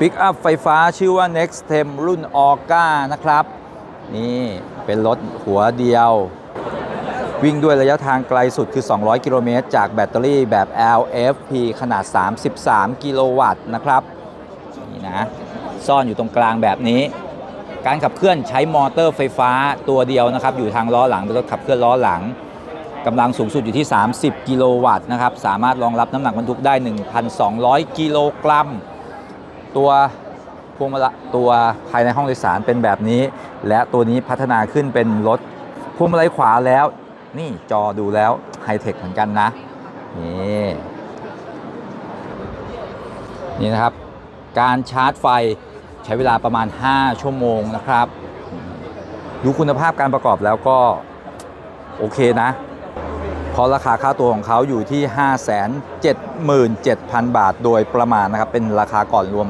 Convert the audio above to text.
ปิกอัพไฟฟ้าชื่อว่า Next t e m รุ่น o r g a นะครับ นี่เป็นรถหัวเดียว วิ่งด้วยระยะทางไกลสุดคือ 200 กิโลเมตร จากแบตเตอรี่แบบ LFP ขนาด 33 กิโลวัตต์นะครับ นี่นะ ซ่อนอยู่ตรงกลางแบบนี้ การขับเคลื่อนใช้มอเตอร์ไฟฟ้าตัวเดียวนะครับ อยู่ทางล้อหลัง เป็นรถขับเคลื่อนล้อหลังกำลังสูงสุดอยู่ที่ 30 กิโลวัตต์นะครับ สามารถรองรับน้ำหนักบรรทุกได้ 1,200 กิโลกรัม ตัวพวงมาลัยตัวภายในห้องโดยสารเป็นแบบนี้ และตัวนี้พัฒนาขึ้นเป็นรถพวงมาลัยขวาแล้ว นี่จอดูแล้วไฮเทคเหมือนกันนะนี่นี่นะครับ การชาร์จไฟใช้เวลาประมาณ 5 ชั่วโมงนะครับ ดูคุณภาพการประกอบแล้วก็โอเคนะพราะราคาค่าตัวของเขาอยู่ที่ 577,000 บาท โดยประมาณนะครับ เป็นราคาก่อนรวม